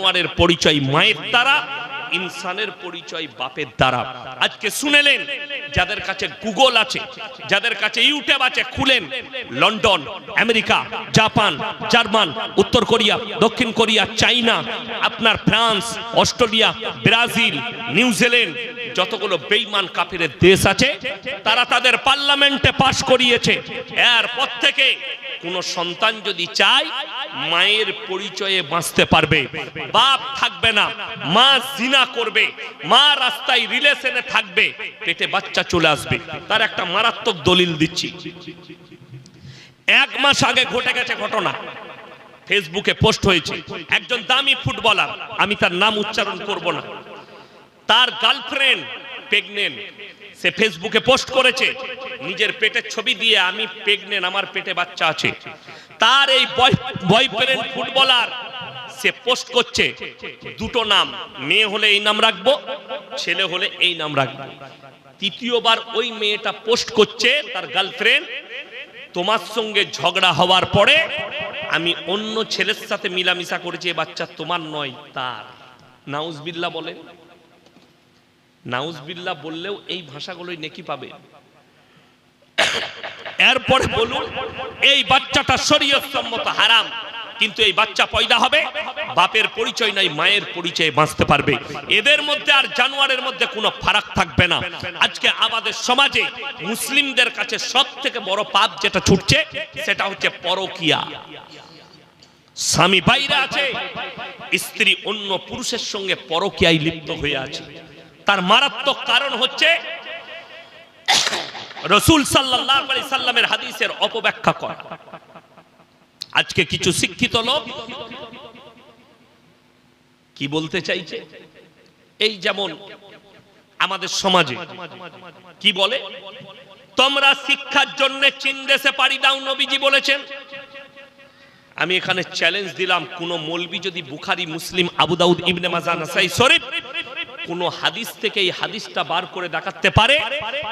জানোয়ারের পরিচয় মায়ের দ্বারা, ইনসানের পরিচয় বাপের দ্বারা। আজকে শুনেলেন, যাদের কাছে গুগল আছে, যাদের কাছে ইউটিউব আছে, খুলেন। লন্ডন, আমেরিকা, জাপান, জার্মান, উত্তর কোরিয়া, দক্ষিণ কোরিয়া, চাইনা, আপনার ফ্রান্স, অস্ট্রেলিয়া, ব্রাজিল, নিউজিল্যান্ড যতগুলো বেইমান কাফিরের দেশ আছে, তারা তাদের পার্লামেন্টে পাশ করিয়েছে। এরপর থেকে কোন সন্তান যদি চায়, মায়ের পরিচয়ে বাঁচতে পারবে। বাপ থাকবে না, মা জিনা করবে, মা রাস্তায় রিলেশনে থাকবে, পেটে বাচ্চা চলে আসবে। তার একটা মারাত্মক দলিল দিচ্ছি। এক মাস আগে ঘটে গেছে ঘটনা। ফেসবুকে পোস্ট হয়েছে। একজন দামি ফুটবলার, আমি তার নাম উচ্চারণ করব না। তার গার্লফ্রেন্ড প্রেগনেন্ট সে ফেসবুকে পোস্ট করেছে, নিজের পেটের ছবি দিয়ে আমি প্রেগনেন্ট আমার পেটে বাচ্চা আছে। তার এই বয়ফ্রেন্ড ফুটবলার সে পোস্ট করছে, দুটো নাম, মেয়ে হলে এই নাম রাখব, ছেলে হলে এই নাম রাখব। তৃতীয়বার ওই মেয়েটা পোস্ট করছে তার গার্লফ্রেন্ড তোমার সঙ্গে ঝগড়া হওয়ার পরে আমি অন্য ছেলের সাথে মিলামিশা করেছি বাচ্চা তোমার নয়, তার। নাউজবিল্লা বলে নাউজবিল্লা বললেও এই ভাষাগুলোই নেকি পাবে। এরপরে বলুন, এই বাচ্চাটা শরীয়ত সম্মত হারাম, কিন্তু এই বাচ্চা পয়দা হবে, বাপের পরিচয় নাই, মায়ের পরিচয়ে বাঁচতে পারবে। এদের মধ্যে আর জানোয়ারের মধ্যে কোনো ফারাক থাকবে না। আজকে আমাদের সমাজে মুসলিমদের কাছে সব থেকে বড় পাপ যেটা ছুটছে, সেটা হচ্ছে পরকিয়া। স্বামী বাইরে আছে, স্ত্রী অন্য পুরুষের সঙ্গে পরকিয়ায় লিপ্ত হয়ে আছে। তার মারাত্মক কারণ হচ্ছে রসুল সাল্লামের হাদিসের অপব্যাখ্যা করা। আজকে কিছু শিক্ষিত লোক কি বলতে চাইছে? এই যেমন আমাদের সমাজে কি বলে? তোমরা শিক্ষার জন্য চীন দেশে পাড়ি দাও, নবীজি বলেছেন। আমি এখানে চ্যালেঞ্জ দিলাম, কোন মৌলবি যদি বুখারি, মুসলিম, আবু দাউদ, ইবনে মাজা, নাসাই, শরীফ কোন হাদিস থেকে এই হাদিসটা বার করে দেখাতে পারে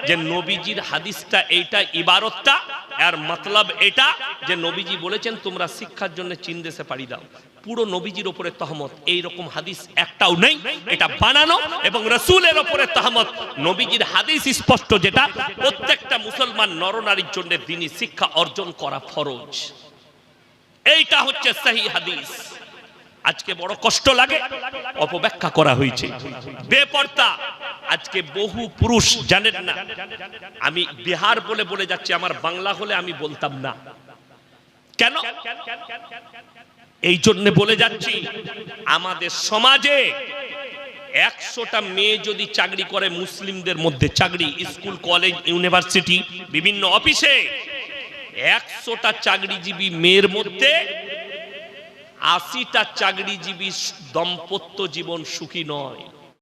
যে নবীজির হাদিসটা এইটা ইবারতটা আর মতলব এটা যে নবীজি বলেছেন, তোমরা শিক্ষার জন্য চীন দেশে পাড়ি দাও। পুরো নবীজির ওপরে তহমত এই রকম হাদিস একটাও নেই, এটা বানানো এবং রসুলের ওপরে তহমত। নবীজির হাদিস স্পষ্ট যেটা, প্রত্যেকটা মুসলমান নরনারীর জন্য দিনই শিক্ষা অর্জন করা ফরজ। এইটা হচ্ছে সহি হাদিস। আজকে বড় কষ্ট লাগে। অপব্যাখ্যা করা হয়েছে। বেপর্দা। আজকে বহু পুরুষ জানেন না। আমি বিহার বলে বলে যাচ্ছি, আমার বাংলা হলে আমি বলতাম না। কেন? এই জন্য বলে যাচ্ছি, আমাদের সমাজে একশোটা মেয়ে যদি চাকরি করে, মুসলিমদের মধ্যে চাকরি, স্কুল, কলেজ, ইউনিভার্সিটি, বিভিন্ন অফিসে, একশোটা চাকরিজীবী মেয়ের মধ্যে আশিটা চাকরিজীবী দম্পত্য জীবন সুখী নয়।